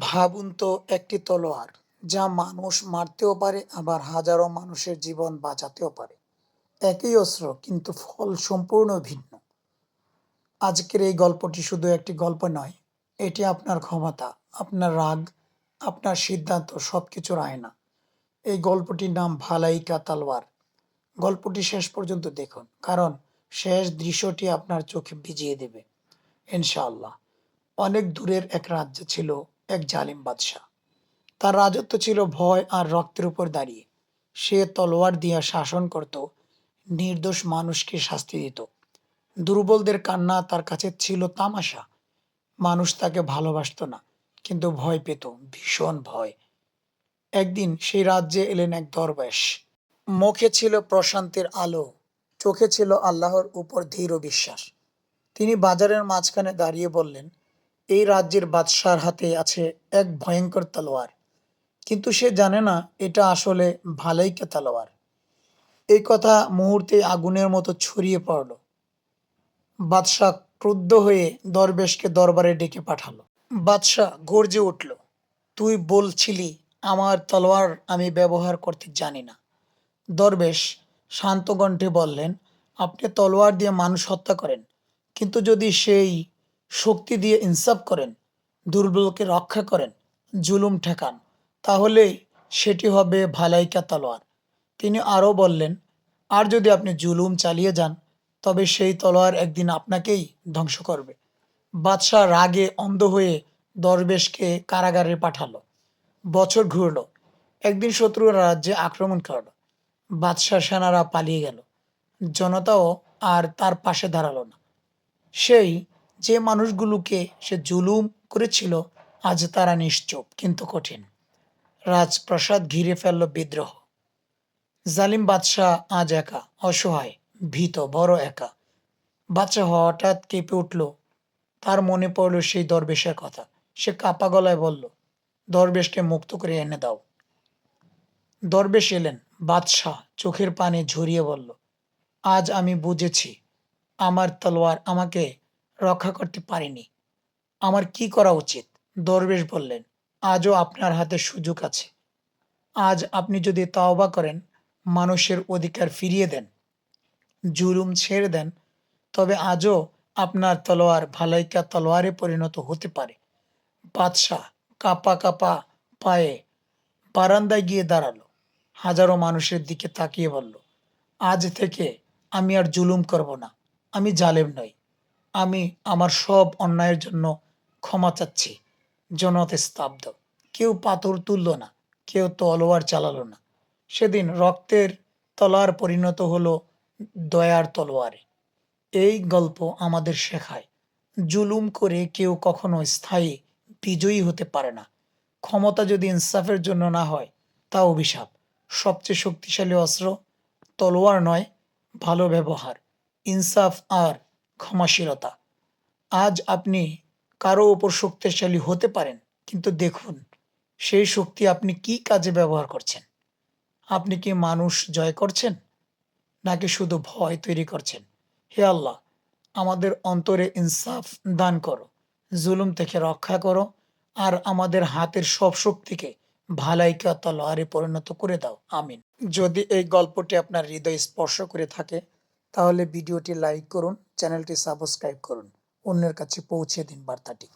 ভাবুন তো একটি তলোয়ার, যা মানুষ মারতেও পারে, আবার হাজারো মানুষের জীবন বাঁচাতেও পারে। একই অস্ত্র, কিন্তু ফল সম্পূর্ণ ভিন্ন। আজকের এই গল্পটি শুধু একটি গল্প নয়, এটি আপনার ক্ষমতা, আপনার রাগ, আপনার সিদ্ধান্ত সব কিছুর আয়না। এই গল্পটির নাম ভালাইকা তালওয়ার। গল্পটি শেষ পর্যন্ত দেখুন, কারণ শেষ দৃশ্যটি আপনার চোখে ভিজিয়ে দেবে। ইনশাআল্লাহ, অনেক দূরের এক রাজ্য ছিল এক জালিম বাদশাহ। তার রাজত্ব ছিল ভয় আর রক্তের উপর দাঁড়িয়ে। সে তলোয়ার দিয়া শাসন করত, নির্দোষ মানুষকে শাস্তি দিত। দুর্বলদের কান্না তার কাছে ছিল তামাশা। মানুষ তাকে ভালোবাসতো না, কিন্তু ভয় পেত, ভীষণ ভয়। একদিন সেই রাজ্যে এলেন এক দরবেশ। মুখে ছিল প্রশান্তির আলো, চোখে ছিল আল্লাহর উপর ধীর বিশ্বাস। তিনি বাজারের মাঝখানে দাঁড়িয়ে বললেন এই রাজ্যের বাদশার হাতে আছে এক ভয়ঙ্কর তলোয়ার। কিন্তু সে জানে না এটা আসলে ভালাইকা তলোয়ার। এই কথা মুহূর্তে আগুনের মতো ছড়িয়ে পড়ল। বাদশাহ ক্রুদ্ধ হয়ে দরবেশকে দরবারে ডেকে পাঠালো। বাদশাহ গর্জে উঠল, তুই বলছিলি আমার তলোয়ার আমি ব্যবহার করতে জানি না। দরবেশ শান্ত কণ্ঠে বললেন, আপনি তলোয়ার দিয়ে মানুষ হত্যা করেন, কিন্তু যদি সেই শক্তি দিয়ে ইনসাফ করেন, দুর্বলকে রক্ষা করেন, জুলুম ঠেকান তাহলে সেটি হবে ভালাইকা তলোয়ার। তিনি আরও বললেন, আর যদি আপনি জুলুম চালিয়ে যান, তবে সেই তলোয়ার একদিন আপনাকেই ধ্বংস করবে। বাদশাহ রাগে অন্ধ হয়ে দরবেশকে কারাগারে পাঠালো। বছর ঘুরল। একদিন শত্রুর রাজ্যে আক্রমণ করল। বাদশাহ সেনারা পালিয়ে গেল। জনতাও আর তার পাশে দাঁড়াল না। সেই যে মানুষগুলোকে সে জুলুম করেছিল, আজ তারা নিশ্চুপ, কিন্তু কঠিন। রাজপ্রাসাদ ঘিরে ফেলল বিদ্রোহ। জালিম বাদশাহ আজ একা, অসহায়, ভীত, বড় একা। বাচ্চা হঠাৎ কেঁপে উঠল। তার মনে পড়ল সেই দরবেশের কথা। সে কাপা গলায় বলল, দরবেশকে মুক্ত করে এনে দাও। দরবেশ এলেন। বাদশাহ চোখের পানে ঝরিয়ে বলল, আজ আমি বুঝেছি, আমার তলোয়ার আমাকে রক্ষা করতে পারিনি। আমার কি করা উচিত? দরবেশ বললেন, আজও আপনার হাতে সুযোগ আছে। আজ আপনি যদি তাওবা করেন, মানুষের অধিকার ফিরিয়ে দেন, জুলুম ছেড়ে দেন, তবে আজও আপনার তলোয়ার ভালাইকা তলোয়ারে পরিণত হতে পারে। বাদশাহ কাপা কাপা পায়ে বারান্দায় গিয়ে দাঁড়াল, হাজারো মানুষের দিকে তাকিয়ে বলল, আজ থেকে আমি আর জুলুম করব না, আমি জালেম নই। আমি আমার সব অন্যায়ের জন্য ক্ষমা চাচ্ছি। জনতে স্তব্ধ। কেউ পাথর তুলল না, কেউ তলোয়ার চালালো না। সেদিন রক্তের তলোয়ার পরিণত হলো দয়ার তলোয়ারে। এই গল্প আমাদের শেখায়, জুলুম করে কেউ কখনো স্থায়ী বিজয়ী হতে পারে না। ক্ষমতা যদি ইনসাফের জন্য না হয়, তা অভিশাপ। সবচেয়ে শক্তিশালী অস্ত্র তলোয়ার নয়, ভালো ব্যবহার। ইনসাফ আর ক্ষমাশীলতা। আজ আপনি কারও ওপর শক্তিশালী হতে পারেন, কিন্তু দেখুন, সেই শক্তি আপনি কি কাজে ব্যবহার করছেন? আপনি কি মানুষ জয় করছেন, নাকি শুধু ভয় তৈরি করছেন? হে আল্লাহ, আমাদের অন্তরে ইনসাফ দান করো, জুলুম থেকে রক্ষা করো, আর আমাদের হাতের সব শক্তিকে ভালাইকা তলোয়ারে পরিণত করে দাও। আমিন। যদি এই গল্পটি আপনার হৃদয় স্পর্শ করে থাকে তাহলে ভিডিওটি লাইক করুন চ্যানেলটি সাবস্ক্রাইব করুন। অন্যের কাছে পৌঁছে দিন বার্তাটি।